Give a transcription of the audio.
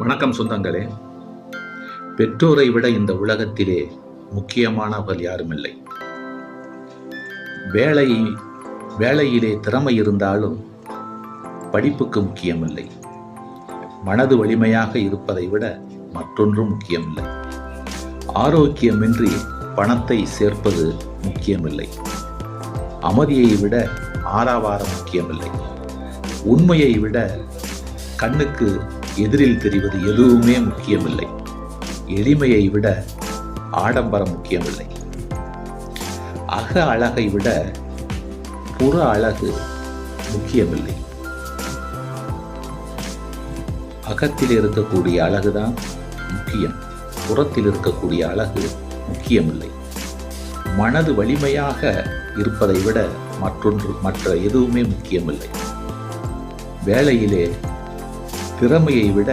வணக்கம் சொந்தங்களே. பெற்றோரை விட இந்த உலகத்திலே முக்கியமானவர்கள் யாருமில்லை. வேலை வேலையிலே திறமை இருந்தாலும் படிப்புக்கு முக்கியமில்லை. மனது வலிமையாக இருப்பதை விட மற்றொன்றும் முக்கியமில்லை. ஆரோக்கியமின்றி பணத்தை சேர்ப்பது முக்கியமில்லை. அமைதியை விட ஆறாவாரம் முக்கியமில்லை. உண்மையை விட கண்ணுக்கு எதிரில் தெரிவது எதுவுமே முக்கியமில்லை. எளிமையை விட ஆடம்பரம் முக்கியமில்லை. அக அழகை விட புற அழகு முக்கியமில்லை. அகத்தில் இருக்கக்கூடிய அழகுதான் முக்கியம். புறத்தில் இருக்கக்கூடிய அழகு முக்கியமில்லை. மனது வலிமையாக இருப்பதை விட மற்றொன்று மற்ற எதுவுமே முக்கியமில்லை. வேலையிலே திறமையை விட